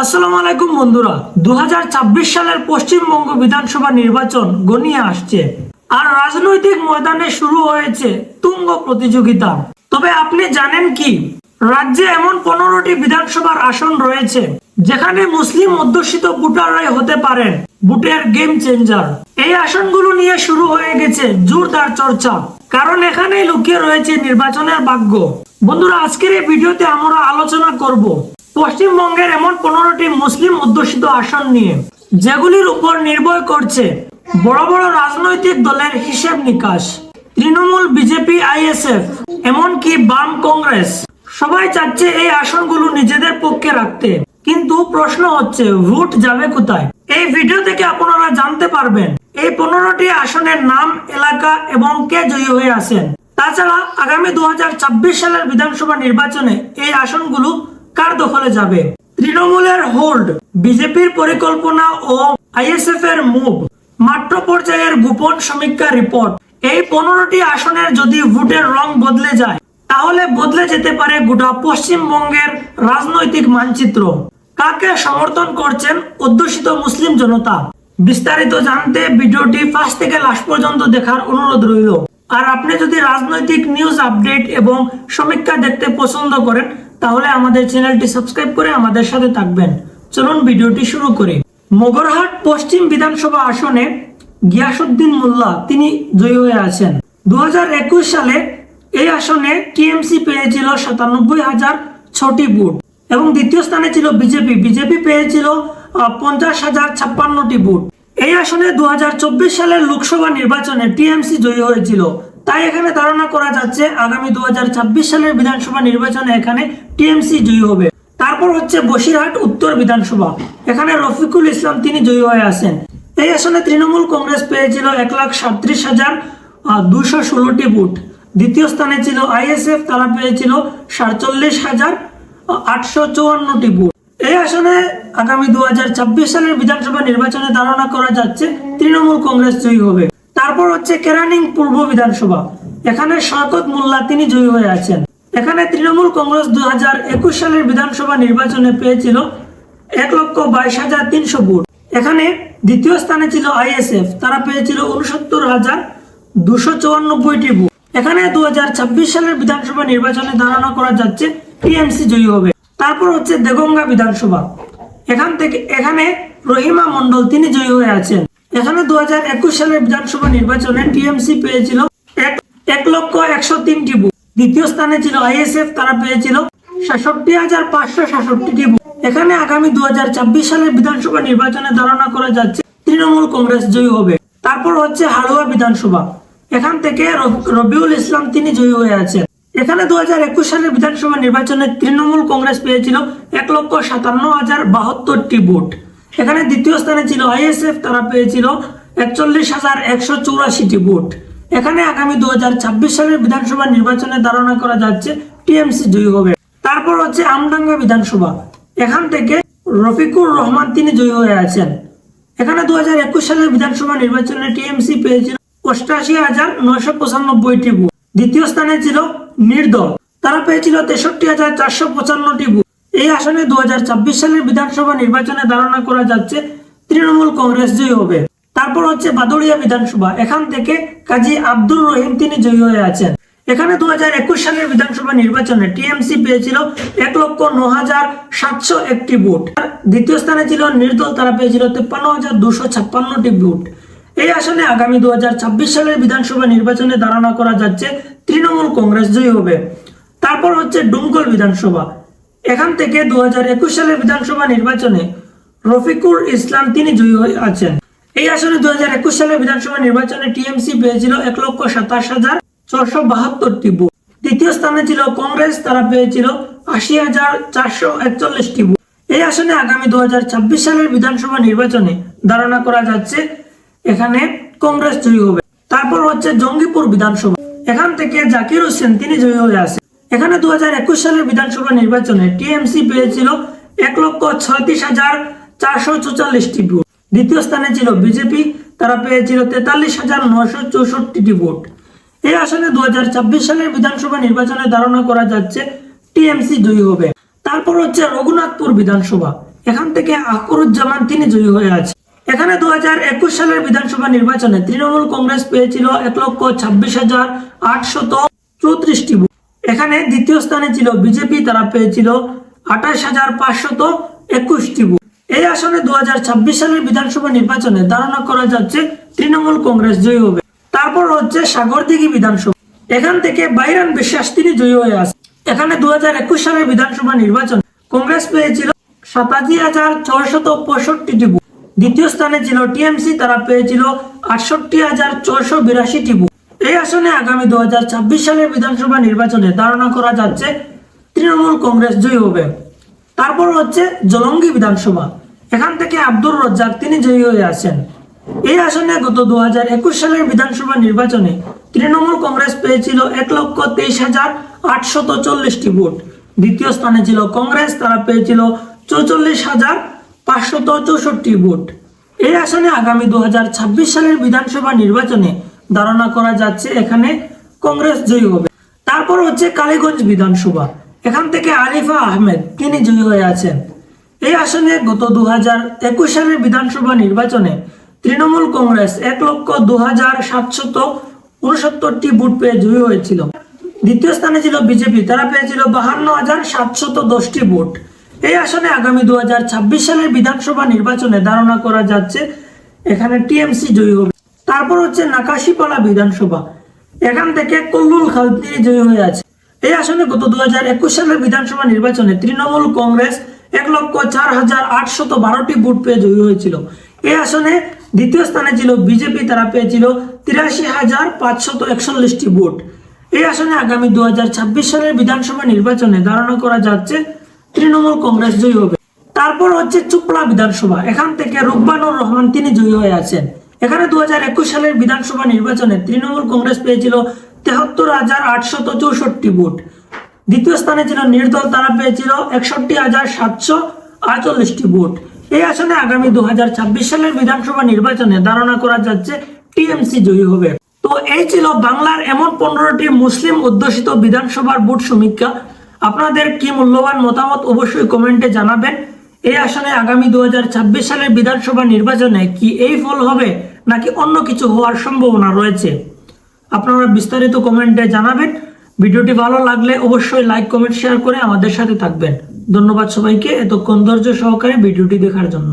আসসালামু আলাইকুম বন্ধুরা। দু হাজার ছাব্বিশ সালের পশ্চিমবঙ্গ বিধানসভা নির্বাচন গনিয়ে আসছে। আর রাজনৈতিক ময়দানে শুরু হয়েছে তুঙ্গ প্রতিযোগিতা। তবে আপনি জানেন কি? রাজ্যে এমন পনেরোটি বিধানসভার আসন রয়েছে, যেখানে মুসলিম অধ্যুষিত ভোটাররাই হতে পারেন, ভোটের গেম চেঞ্জার। এই আসনগুলো নিয়ে শুরু হয়ে গেছে জোরদার চর্চা, কারণ এখানেই লুকিয়ে রয়েছে নির্বাচনের ভাগ্য। বন্ধুরা, আজকের এই ভিডিওতে আমরা আলোচনা করব পশ্চিমবঙ্গের এমন পনেরোটি মুসলিম অধ্যুষিত আসন নিয়ে, যেগুলির উপর নির্ভর করছে বড় বড় রাজনৈতিক দলের হিসেব নিকাশ। তৃণমূল, বিজেপি, আইএসএফ, এমনকি বাম কংগ্রেস। সবাই চাচ্ছে এই আসনগুলো নিজেদের পক্ষে রাখতে। কিন্তু প্রশ্ন হচ্ছে, ভোট যাবে কোথায়? এই ভিডিও থেকে আপনারা জানতে পারবেন, এই পনেরোটি আসনের নাম, এলাকা এবং কে জয়ী হয়ে আসেন তাছাড়া আগামী দু সালের বিধানসভা নির্বাচনে এই আসনগুলো কার দখলে যাবে? তৃণমূলের হোল্ড বিজেপির পরিকল্পনা ও আইএসএফ এর মুভ মাত্র পর্যায়ের গোপন সমীক্ষা রিপোর্ট এই পনেরোটি আসনের যদি ভোটের রং বদলে যায়, তাহলে বদলে যেতে পারে গোটা পশ্চিমবঙ্গের রাজনৈতিক মানচিত্র। কাকে সমর্থন করছেন অধ্যুষিত মুসলিম জনতা? বিস্তারিত জানতে ভিডিওটি ফার্স্ট থেকে লাস্ট পর্যন্ত দেখার অনুরোধ রইল। আর আপনি যদি রাজনৈতিক নিউজ আপডেট এবং সমীক্ষা দেখতে পছন্দ করেন তাহলে আমাদের চ্যানেলটি সাবস্ক্রাইব করে আমাদের সাথে থাকবেন। চলুন ভিডিওটি শুরু করি। মগরহাট পশ্চিম বিধানসভা আসনে গিয়াসুদ্দিন মোল্লা, তিনি জয়ী হয়ে আছেন। দু সালে এই আসনে টিএমসি পেয়েছিল সাতানব্বই হাজার ছটি ভোট এবং দ্বিতীয় স্থানে ছিল বিজেপি। বিজেপি পেয়েছিল পঞ্চাশ হাজার ছাপ্পান্নটি ভোট। এই আসনে দু সালের লোকসভা নির্বাচনে টিএমসি জয়ী হয়েছিল। তাই এখানে ধারণা করা যাচ্ছে আগামী দু হাজার ছাব্বিশ সালের বিধানসভা নির্বাচনে এখানে টিএমসি জয়ী হবে। তারপর হচ্ছে বসিরহাট উত্তর বিধানসভা। এখানে রফিকুল ইসলাম তিনি জয়ী হয়ে আসেন। এই আসনে তৃণমূল কংগ্রেস পেয়েছিল এক লাখ সাঁত্রিশ হাজার দুশো ষোলোটি ভোট। দ্বিতীয় স্থানে ছিল আইএসএফ, তারা পেয়েছিল সাতচল্লিশ হাজার আটশো চুয়ান্নটি ভোট। এই আসনে আগামী দু হাজার ছাব্বিশ সালের বিধানসভা নির্বাচনে ধারণা করা যাচ্ছে তৃণমূল কংগ্রেস জয়ী হবে। তারপর হচ্ছে কেরানিং পূর্ব বিধানসভা। এখানে শওকত মোল্লা তিনি জয়ী হয়ে আছেন। এখানে তৃণমূল কংগ্রেস দু সালের বিধানসভা নির্বাচনে পেয়েছিল এক লক্ষ বাইশ হাজার তিনশো ভোট। এখানে দ্বিতীয় স্থানে ছিল আইএসএফ। তারা পেয়েছিল উনসত্তর হাজার দুশো চুয়ান্নব্বইটি ভোট। এখানে দু হাজার ছাব্বিশ সালের বিধানসভা নির্বাচনে ধারণা করা যাচ্ছে টিএমসি জয়ী হবে। তারপর হচ্ছে দেগঙ্গা বিধানসভা। এখান থেকে এখানে রহিমা মন্ডল তিনি জয়ী হয়ে আছেন। এখানে দু হাজার একুশ সালের বিধানসভা নির্বাচনে টিএমসি পেয়েছিল এক লক্ষ একশো তিনটি ভোট দ্বিতীয় স্থানে ছিল আইএসএফ, তারা পেয়েছিল সাতষট্টি হাজার পাঁচশো সাতষট্টিটি ভোট এখানে আগামী দু হাজার ছাব্বিশ সালের বিধানসভা নির্বাচনে ধারণা করা যাচ্ছে তৃণমূল কংগ্রেস জয়ী হবে। তারপর হচ্ছে হালুয়া বিধানসভা। এখান থেকে রবিউল ইসলাম তিনি জয়ী হয়ে আছেন। এখানে দু হাজার একুশ সালের বিধানসভা নির্বাচনে তৃণমূল কংগ্রেস পেয়েছিল এক লক্ষ সাতান্ন হাজার বাহাত্তরটি ভোট এখানে দ্বিতীয় স্থানে ছিল আইএসএফ, তারা পেয়েছিল একচল্লিশ হাজার একশো চৌরাশিটি ভোট। এখানে আগামী দুই হাজার ছাব্বিশ সালের বিধানসভা নির্বাচনে ধারণা করা যাচ্ছে টিএমসি জয়ী হবে। তারপর হচ্ছে আমডাঙ্গা বিধানসভা। এখান থেকে রফিকুর রহমান তিনি জয়ী হয়ে আছেন। এখানে দুই হাজার একুশ সালের বিধানসভা নির্বাচনে টিএমসি পেয়েছিল অষ্টাশি হাজার নয়শো পঁচানব্বইটি ভোট। দ্বিতীয় স্থানে ছিল নির্দল। তারা পেয়েছিল তেষট্টি হাজার চারশো পঁচান্নটি ভোট। এই আসনে দুই হাজার ছাব্বিশ সালের বিধানসভা নির্বাচনে ধারণা করা যাচ্ছে তৃণমূল কংগ্রেস জয়ী হবে। তারপর হচ্ছে বাদুড়িয়া বিধানসভা। এখান থেকে কাজী আব্দুর রহিম তিনি জয়ী হয়ে আছেন। এখানে দুহাজার একুশ সালের বিধানসভা নির্বাচনে টিএমসি পেয়েছিল এক লক্ষ ন হাজার সাতশো একটি ভোট। দ্বিতীয় স্থানে ছিল নির্দল, তারা পেয়েছিল তেপ্পান্ন হাজার দুশো ছাপ্পান্নটি ভোট। এই আসনে আগামী দু হাজার ছাব্বিশ সালের বিধানসভা নির্বাচনে ধারণা করা যাচ্ছে তৃণমূল কংগ্রেস জয়ী হবে। তারপর হচ্ছে ডুমকল বিধানসভা। এখান থেকে দুই হাজার একুশ সালের বিধানসভা নির্বাচনে রফিকুর ইসলাম তিনি জয়ী হয়ে আছেন। এই আসনে দুই হাজার একুশ সালের বিধানসভা নির্বাচনে টিএমসি পেয়েছিল এক লক্ষ সাতাশ হাজার ছশো বাহাত্তরটি ভোট দ্বিতীয় স্থানে ছিল কংগ্রেস, তারা পেয়েছিল আশি হাজার চারশো একচল্লিশটি ভোট এই আসনে আগামী দুই হাজার ছাব্বিশ সালের বিধানসভা নির্বাচনে ধারণা করা যাচ্ছে এখানে কংগ্রেস জয়ী হবে। তারপর হচ্ছে জঙ্গিপুর বিধানসভা। এখান থেকে জাকির হোসেন তিনি জয়ী হয়ে আসেন। এখানে দু একুশ সালের বিধানসভা নির্বাচনে টিএমসি পেয়েছিল এক লক্ষ ছয়ত্রিশ হাজার চারশো চৌচল্লিশটি ভোট। দ্বিতীয় স্থানে ছিল বিজেপি, তারা পেয়েছিল তেতাল্লিশ হাজার নয়শো চৌষট্টিটি ভোট। এই আসনে দু সালের বিধানসভা নির্বাচনে ধারণা করা যাচ্ছে টিএমসি জয়ী হবে। তারপর হচ্ছে রঘুনাথপুর বিধানসভা। এখান থেকে আকরুজ্জামান তিনি জয়ী হয়ে আছে। এখানে দু হাজার একুশ সালের বিধানসভা নির্বাচনে তৃণমূল কংগ্রেস পেয়েছিল এক লক্ষ ছাব্বিশ হাজার আটশত চৌত্রিশটি ভোট। এখানে দ্বিতীয় স্থানে ছিল বিজেপি, তারা পেয়েছিল আঠাশ হাজার পাঁচশত একুশটি ভোট এই আসনে দু হাজার ছাব্বিশ সালের বিধানসভা নির্বাচনে ধারণা করা যাচ্ছে তৃণমূল কংগ্রেস জয়ী হবে। তারপর হচ্ছে সাগরদিঘি বিধানসভা। এখান থেকে বাইরান বিশ্বাস তিনি জয়ী হয়ে আসে এখানে দু হাজার একুশ সালের বিধানসভা নির্বাচন কংগ্রেস পেয়েছিল সাতাশি হাজার ছয়শত পঁয়ষট্টিটি ভোট দ্বিতীয় স্থানে ছিল টিএমসি, তারা পেয়েছিল আটষট্টি হাজার ছয়শো বিরাশিটি ভোট এই আসনে আগামী দু হাজার ছাব্বিশ সালের বিধানসভা নির্বাচনে ধারণা করা যাচ্ছে তৃণমূল কংগ্রেস জয়ী হবে। তারপর হচ্ছে জলঙ্গি বিধানসভা। এখান থেকে আব্দুর রজ্জাক, তিনি জয়ী হয়ে আছেন এই আসনে গত দু সালের বিধানসভা নির্বাচনে তৃণমূল কংগ্রেস পেয়েছিল এক লক্ষ তেইশ হাজার আটশত চল্লিশটি ভোট। দ্বিতীয় স্থানে ছিল কংগ্রেস, তারা পেয়েছিল চৌচল্লিশ হাজার পাঁচশত চৌষট্টি ভোট। এই আসনে আগামী দু হাজার ছাব্বিশ সালের বিধানসভা নির্বাচনে ধারণা করা যাচ্ছে এখানে কংগ্রেস জয়ী হবে। তারপর হচ্ছে কালীগঞ্জ বিধানসভা। এখান থেকে আরিফা আহমেদ, তিনি জয়ী হয়ে আছেন। এই আসনে গত দু একুশ সালের বিধানসভা নির্বাচনে তৃণমূল কংগ্রেস এক লক্ষ দু হাজার সাতশত উনসত্তরটি ভোট পেয়ে জয়ী হয়েছিল। দ্বিতীয় স্থানে ছিল বিজেপি, তারা পেয়েছিল বাহান্ন হাজার সাতশত দশটি ভোট এই আসনে আগামী দু হাজার ছাব্বিশ সালের বিধানসভা নির্বাচনে ধারণা করা যাচ্ছে এখানে টিএমসি জয়ী হবে। তারপর হচ্ছে নাকাশিপালা বিধানসভা। এখান থেকে কল্লুল খালতিনি জয়ী হয়ে আছে। এই আসনে গত দু সালের বিধানসভা নির্বাচনে তৃণমূল কংগ্রেস এক লক্ষ চার হাজার আটশত বারোটি ভোট পেয়ে জয়ী হয়েছিল। এই আসনে দ্বিতীয় স্থানে ছিল বিজেপি, তারা পেয়েছিল তিরাশি হাজার পাঁচশত একচল্লিশটি ভোট। এই আসনে আগামী দু হাজার ছাব্বিশ সালের বিধানসভা নির্বাচনে ধারণা করা যাচ্ছে তৃণমূল কংগ্রেস জয়ী হবে। তারপর হচ্ছে চুপড়া বিধানসভা। এখান থেকে রুকবানুর রহমান তিনি জয়ী হয়ে আছেন। এখানে দু সালের বিধানসভা নির্বাচনে তৃণমূল কংগ্রেস পেয়েছিল তেহাত্তর হাজার আটশত চৌষট্টি ভোট। দ্বিতীয় স্থানে ছিল নির্দল, তারা পেয়েছিল একষট্টি হাজার সাতশো আটচল্লিশটি ভোট। এই আসনে আগামী দু সালের বিধানসভা নির্বাচনে ধারণা করা যাচ্ছে টিএমসি জয়ী হবে। তো এই ছিল বাংলার এমন পনেরোটি মুসলিম অধ্যুষিত বিধানসভার ভোট সমীক্ষা। আপনাদের কি মূল্যবান মতামত অবশ্যই কমেন্টে জানাবেন। এই আসনে আগামী দু সালের বিধানসভা নির্বাচনে কি এই ফল হবে? নাকি অন্য কিছু হওয়ার সম্ভাবনা রয়েছে? আপনারা বিস্তারিত কমেন্টে জানাবেন। ভিডিওটি ভালো লাগলে অবশ্যই লাইক কমেন্ট শেয়ার করে আমাদের সাথে থাকবেন। ধন্যবাদ সবাইকে এতক্ষণ ধৈর্য সহকারে ভিডিওটি দেখার জন্য।